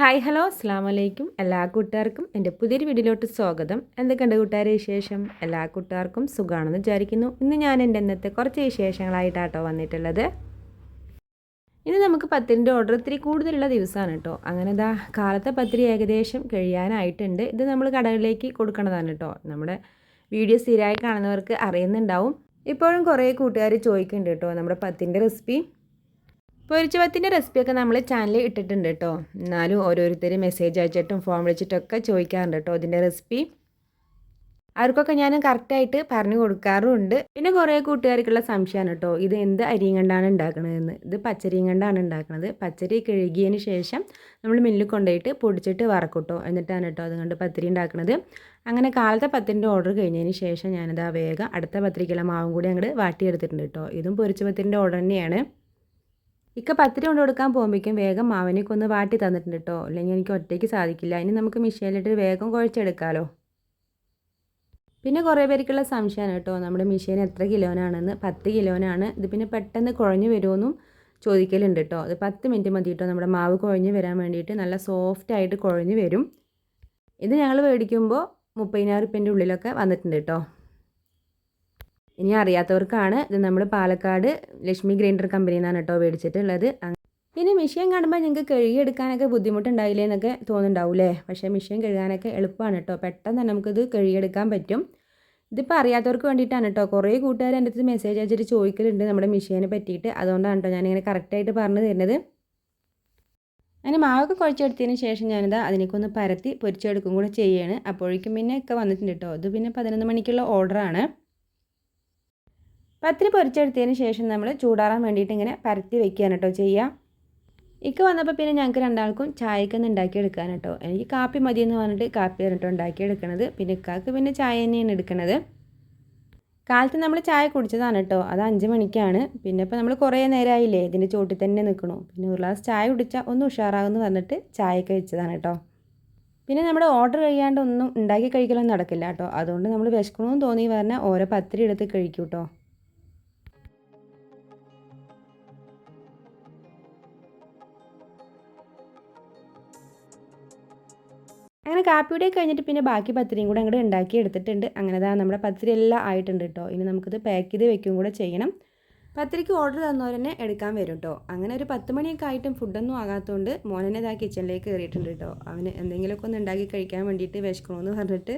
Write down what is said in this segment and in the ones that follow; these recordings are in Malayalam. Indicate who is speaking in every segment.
Speaker 1: ഹായ് ഹലോ അസ്സാം വലൈക്കും എല്ലാ കൂട്ടുകാർക്കും എന്റെ പുതിയൊരു വീഡിയോയിലോട്ട് സ്വാഗതം. എന്തൊക്കെയുണ്ട് കൂട്ടുകാരെ വിശേഷം? എല്ലാ കൂട്ടുകാർക്കും സുഖമാണെന്ന് വിചാരിക്കുന്നു. ഇന്ന് ഞാൻ എന്റെ ഇന്നത്തെ കുറച്ച് വിശേഷങ്ങളായിട്ടാട്ടോ വന്നിട്ടുള്ളത്. ഇന്ന് നമുക്ക് പത്തിന്റെ ഓർഡർ ഇത്തിരി കൂടുതലുള്ള ദിവസമാണ് കേട്ടോ. അങ്ങനെ ഇതാ കാലത്തെ പത്തിരി ഏകദേശം കഴിയാനായിട്ടുണ്ട്. ഇത് നമ്മൾ കടകളിലേക്ക് കൊടുക്കണതാണ് കേട്ടോ. നമ്മുടെ വീഡിയോ സ്ഥിരമായി കാണുന്നവർക്ക് അറിയുന്നുണ്ടാവും. ഇപ്പോഴും കുറേ കൂട്ടുകാർ ചോദിക്കുന്നുണ്ട് കേട്ടോ നമ്മുടെ പത്തിന്റെ റെസിപ്പി. പൊരിച്ചവത്തിന്റെ റെസിപ്പിയൊക്കെ നമ്മൾ ചാനലിൽ ഇട്ടിട്ടുണ്ട് കേട്ടോ. എന്നാലും ഓരോരുത്തർ മെസ്സേജ് അയച്ചിട്ടും ഫോൺ വിളിച്ചിട്ടൊക്കെ ചോദിക്കാറുണ്ട് കേട്ടോ ഇതിന്റെ റെസിപ്പി അവർക്കൊക്കെ ഞാൻ കറക്റ്റായിട്ട് പറഞ്ഞു കൊടുക്കാറുമുണ്ട്. പിന്നെ കുറേ കൂട്ടുകാർക്കുള്ള സംശയമാണ് കേട്ടോ. ഇത് എന്ത് അരിയും കണ്ടാണ് ഉണ്ടാക്കണതെന്ന്. ഇത് പച്ചരിയും കണ്ടാണ് ഉണ്ടാക്കുന്നത് പച്ചരി കഴുകിയതിന് ശേഷം നമ്മൾ മില്ലിൽ കൊണ്ടുപോയിട്ട് പൊടിച്ചിട്ട് വറക്കൂട്ടോ എന്നിട്ടാണ് കേട്ടോ അതുകൊണ്ട് പത്തിരി ഉണ്ടാക്കുന്നത് അങ്ങനെ കാലത്തെ പത്തിന്റെ ഓർഡർ കഴിഞ്ഞതിന് ശേഷം ഞാനിത് വേഗം അടുത്ത പത്തിരിക്കുള്ള മാവും കൂടി അങ്ങോട്ട് വാട്ടിയെടുത്തിട്ടുണ്ട് കേട്ടോ. ഇതും പൊരിച്ച പത്തിന്റെ ഓർഡർ തന്നെയാണ്. ഇക്ക പത്തിരി കൊണ്ട് കൊടുക്കാൻ പോകുമ്പോഴേക്കും വേഗം മാവനേക്ക് ഒന്ന് വാട്ടി തന്നിട്ടുണ്ട് കേട്ടോ അല്ലെങ്കിൽ എനിക്ക് ഒറ്റയ്ക്ക് സാധിക്കില്ല. ഇനി നമുക്ക് മിഷീനിലിട്ട് വേഗം കുഴച്ചെടുക്കാമല്ലോ പിന്നെ കുറേ പേർക്കുള്ള സംശയമാണ് കേട്ടോ നമ്മുടെ മിഷീൻ എത്ര കിലോനാണെന്ന്. പത്ത് കിലോനാണ്. ഇത് പിന്നെ പെട്ടെന്ന് കുഴഞ്ഞു വരുമെന്നും ചോദിക്കലുണ്ട് കേട്ടോ അത് പത്ത് മിനിറ്റ് മതി കേട്ടോ നമ്മുടെ മാവ് കുഴഞ്ഞു വരാൻ വേണ്ടിയിട്ട് നല്ല സോഫ്റ്റ് ആയിട്ട് കുഴഞ്ഞു വരും. ഇത് ഞങ്ങൾ മേടിക്കുമ്പോൾ മുപ്പതിനായിരം റുപ്യന്റെ ഉള്ളിലൊക്കെ വന്നിട്ടുണ്ട് കേട്ടോ ഇനി അറിയാത്തവർക്കാണ് ഇത് നമ്മൾ പാലക്കാട് ലക്ഷ്മി ഗ്രൈൻഡർ കമ്പനിയിൽ നിന്നാണ് കേട്ടോ മേടിച്ചിട്ടുള്ളത്. ഇനി മെഷീൻ കാണുമ്പോൾ ഞങ്ങൾക്ക് കഴുകിയെടുക്കാനൊക്കെ ബുദ്ധിമുട്ടുണ്ടായില്ലേ എന്നൊക്കെ തോന്നുന്നുണ്ടാവില്ലേ? പക്ഷേ മെഷീൻ കഴുകാനൊക്കെ എളുപ്പമാണ് കേട്ടോ. പെട്ടെന്ന് തന്നെ നമുക്കിത് കഴുകിയെടുക്കാൻ പറ്റും. ഇതിപ്പോൾ അറിയാത്തവർക്ക് വേണ്ടിയിട്ടാണ് കേട്ടോ. കുറേ കൂട്ടുകാർ എന്റെ അടുത്ത് മെസ്സേജ് അയച്ചിട്ട് ചോദിക്കലുണ്ട് നമ്മുടെ മെഷീനെ പറ്റിയിട്ട്. അതുകൊണ്ടാണ് കേട്ടോ ഞാനിങ്ങനെ കറക്റ്റായിട്ട് പറഞ്ഞു തരുന്നത്. അങ്ങനെ മാവൊക്കെ കുഴച്ചെടുത്തതിന് ശേഷം ഞാനിത് അതിനേക്കൊന്ന് പരത്തി പൊരിച്ചെടുക്കും കൂടെ ചെയ്യുകയാണ് അപ്പോഴേക്കും പിന്നെ ഒക്കെ വന്നിട്ടുണ്ട് കേട്ടോ. ഇത് പിന്നെ പതിനൊന്ന് മണിക്കുള്ള ഓർഡറാണ് പത്തിരി പൊരിച്ചെടുത്തതിന് ശേഷം നമ്മൾ ചൂടാറാൻ വേണ്ടിയിട്ട് ഇങ്ങനെ പരത്തി വെക്കുകയാണ് കേട്ടോ ചെയ്യുക ഇക്ക വന്നപ്പോൾ പിന്നെ ഞങ്ങൾക്ക് രണ്ടാൾക്കും ചായക്കൊന്ന് ഉണ്ടാക്കിയെടുക്കാൻ കേട്ടോ എനിക്ക് കാപ്പി മതി എന്ന് പറഞ്ഞിട്ട് കാപ്പി കേട്ടോ ഉണ്ടാക്കിയെടുക്കണത് പിന്നെ ഇക്കാക്ക് പിന്നെ ചായ തന്നെയാണ് എടുക്കണത്. കാലത്ത് നമ്മൾ ചായ കുടിച്ചതാണ് കേട്ടോ അത് അഞ്ച് മണിക്കാണ്. പിന്നെ ഇപ്പോൾ നമ്മൾ കുറേ നേരമായില്ലേ ഇതിന്റെ ചോട്ടിൽ തന്നെ നിൽക്കണു പിന്നെ ഒരു ഗ്ലാസ് ചായ കുടിച്ചാൽ ഒന്ന് ഉഷാറാകുമെന്ന് പറഞ്ഞിട്ട് ചായയൊക്കെ വെച്ചതാണ് കേട്ടോ പിന്നെ നമ്മുടെ ഓർഡർ കഴിയാണ്ട് ഒന്നും ഉണ്ടാക്കി കഴിക്കലൊന്നും നടക്കില്ല കേട്ടോ അതുകൊണ്ട് നമ്മൾ വിശക്കണമെന്ന് തോന്നി പറഞ്ഞാൽ ഓരോ പത്തിരി എടുത്ത് കഴിക്കും അങ്ങനെ കാപ്പിയുടെ കഴിഞ്ഞിട്ട് പിന്നെ ബാക്കി പത്തിരിയും കൂടെ അങ്ങോട്ട് ഉണ്ടാക്കി എടുത്തിട്ടുണ്ട്. അങ്ങനെ ദാ നമ്മുടെ പത്തിരി എല്ലാം ആയിട്ടുണ്ട് കേട്ടോ ഇനി നമുക്കിത് പാക്ക് ചെയ്ത് വെക്കും കൂടെ ചെയ്യണം. പത്തിരിക്ക് ഓർഡർ തന്നവർ തന്നെ എടുക്കാൻ വരും കേട്ടോ അങ്ങനെ ഒരു പത്ത് മണിയൊക്കെ ആയിട്ടും ഫുഡൊന്നും ആകാത്തതുകൊണ്ട് മോനെ ഇതാ കിച്ചണിലേക്ക് കയറിയിട്ടുണ്ട് കേട്ടോ അവന് എന്തെങ്കിലുമൊക്കെ ഒന്ന് ഉണ്ടാക്കി കഴിക്കാൻ വേണ്ടിയിട്ട് വിശക്കണമെന്ന് പറഞ്ഞിട്ട്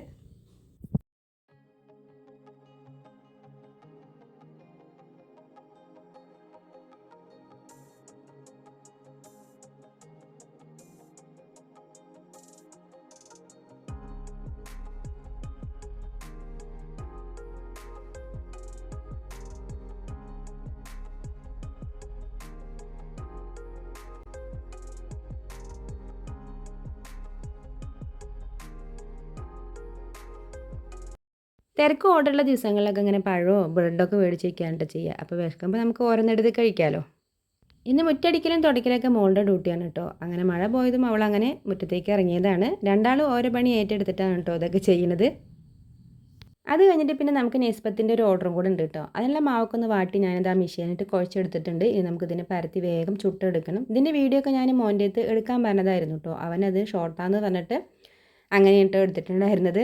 Speaker 1: തിരക്ക് ഓടുള്ള ദിവസങ്ങളിലൊക്കെ ഇങ്ങനെ പഴമോ ബ്രെഡൊക്കെ മേടിച്ച് വയ്ക്കാണ്ട് ചെയ്യുക. അപ്പോൾ വിശക്കുമ്പോൾ നമുക്ക് ഓരോന്നെടുത്ത് കഴിക്കാമല്ലോ ഇന്ന് മുറ്റടിക്കലും തുടക്കലൊക്കെ മോളുടെ ഡ്യൂട്ടിയാണ് കേട്ടോ. അങ്ങനെ മഴ പോയതും അവൾ അങ്ങനെ മുറ്റത്തേക്ക് ഇറങ്ങിയതാണ്. രണ്ടാളും ഓരോ പണി ഏറ്റെടുത്തിട്ടാണ് കേട്ടോ ഇതൊക്കെ ചെയ്യുന്നത്. അത് കഴിഞ്ഞിട്ട് പിന്നെ നമുക്ക് നെസ്പത്തിന്റെ ഒരു ഓർഡറും കൂടെ ഉണ്ട് കേട്ടോ. അതിനുള്ള മാവൊക്കൊന്ന് വാട്ടി ഞാനത് ആ മെഷീനായിട്ട് കുഴച്ചെടുത്തിട്ടുണ്ട്. ഇനി നമുക്ക് ഇതിനെ പരത്തി വേഗം ചുട്ടെടുക്കണം. ഇതിന്റെ വീഡിയോ ഒക്കെ ഞാൻ മോന്റെ അടുത്ത് എടുക്കാൻ പറഞ്ഞതായിരുന്നു കേട്ടോ. അവനത് ഷോർട്ടാന്ന് പറഞ്ഞിട്ട് അങ്ങനെ കേട്ടോ എടുത്തിട്ടുണ്ടായിരുന്നത്.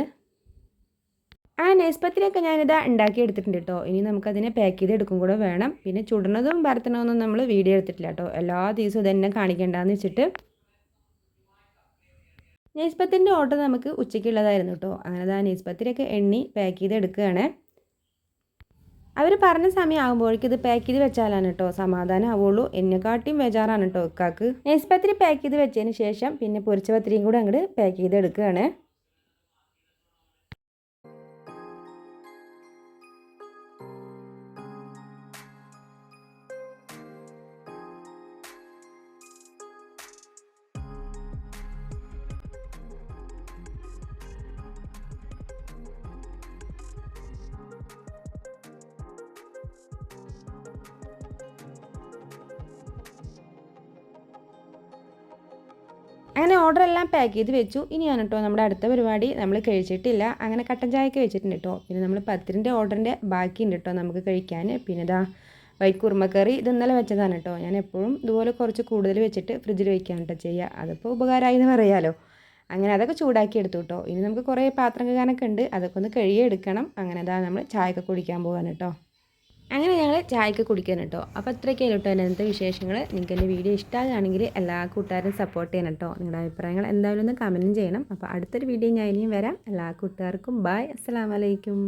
Speaker 1: ആ നെസ്പത്തിലൊക്കെ ഞാനിത് ഉണ്ടാക്കി എടുത്തിട്ടുണ്ട് കേട്ടോ ഇനി നമുക്കതിനെ പാക്ക് ചെയ്ത് എടുക്കും കൂടെ വേണം. പിന്നെ ചുടണതും പരത്തണമൊന്നും നമ്മൾ വീഡിയോ എടുത്തിട്ടില്ല കേട്ടോ എല്ലാ ദിവസവും ഇതെന്നെ കാണിക്കേണ്ടതെന്ന് വെച്ചിട്ട്. നെസ്പത്തിന്റെ ഓർഡർ നമുക്ക് ഉച്ചയ്ക്കുള്ളതായിരുന്നു കേട്ടോ അങ്ങനെ ആ നെസ്പത്തിലൊക്കെ എണ്ണി പാക്ക് ചെയ്ത് എടുക്കുകയാണ് അവർ പറഞ്ഞ സമയം ആകുമ്പോഴേക്കും ഇത് പാക്ക് ചെയ്ത് വെച്ചാലാണ് കേട്ടോ സമാധാനം ആവുള്ളൂ. എന്നെക്കാട്ടിയും ബേജാറാണ് കേട്ടോ ഇക്കാക്ക്. നെസ്പത്തിരി പാക്ക് ചെയ്ത് വെച്ചതിന് ശേഷം പിന്നെ പൊരിച്ച പത്തിരിയും കൂടെ അങ്ങോട്ട് പാക്ക് ചെയ്ത് അങ്ങനെ ഓർഡർ എല്ലാം പാക്ക് ചെയ്ത് വെച്ചു. ഇനിയാണ് കേട്ടോ നമ്മുടെ അടുത്ത പരിപാടി. നമ്മൾ കഴിച്ചിട്ടില്ല. അങ്ങനെ കട്ടൻ ചായയൊക്കെ വെച്ചിട്ടുണ്ട് കേട്ടോ പിന്നെ നമ്മൾ പത്തിരിന്റെ ഓർഡറിന്റെ ബാക്കിയുണ്ട് കേട്ടോ നമുക്ക് കഴിക്കാൻ. പിന്നെ ഇതാ വൈറ്റ് കുറുമക്കറി ഇത് ഇന്നലെ വെച്ചതാണ് കേട്ടോ ഞാൻ എപ്പോഴും ഇതുപോലെ കുറച്ച് കൂടുതൽ വെച്ചിട്ട് ഫ്രിഡ്ജിൽ വയ്ക്കാൻ കേട്ടോ ചെയ്യുക അതിപ്പോൾ ഉപകാരമായി എന്ന് പറയാമല്ലോ അങ്ങനെ അതൊക്കെ ചൂടാക്കി എടുത്തു കേട്ടോ ഇനി നമുക്ക് കുറേ പാത്രം കഴുകാനൊക്കെ ഉണ്ട്. അതൊക്കെ ഒന്ന് കഴുകിയെടുക്കണം. അങ്ങനെ അതാ നമ്മൾ ചായയൊക്കെ കുടിക്കാൻ പോകാൻ കേട്ടോ അങ്ങനെ ഞങ്ങൾ ചായക്ക് കുടിക്കാൻ കേട്ടോ. അപ്പോൾ അത്രയ്ക്ക് കേട്ടോ അതിനകത്ത് വിശേഷങ്ങൾ. നിങ്ങൾക്ക് എന്റെ വീഡിയോ ഇഷ്ടമാകുകയാണെങ്കിൽ എല്ലാ കൂട്ടുകാരും സപ്പോർട്ട് ചെയ്യണം കേട്ടോ. നിങ്ങളുടെ അഭിപ്രായങ്ങൾ എന്തായാലും ഒന്ന് കമന്റും ചെയ്യണം. അപ്പോൾ അടുത്തൊരു വീഡിയോ ഞാൻ ഇനിയും വരാം. എല്ലാ കൂട്ടുകാർക്കും ബായ് അസ്സാം വലൈക്കും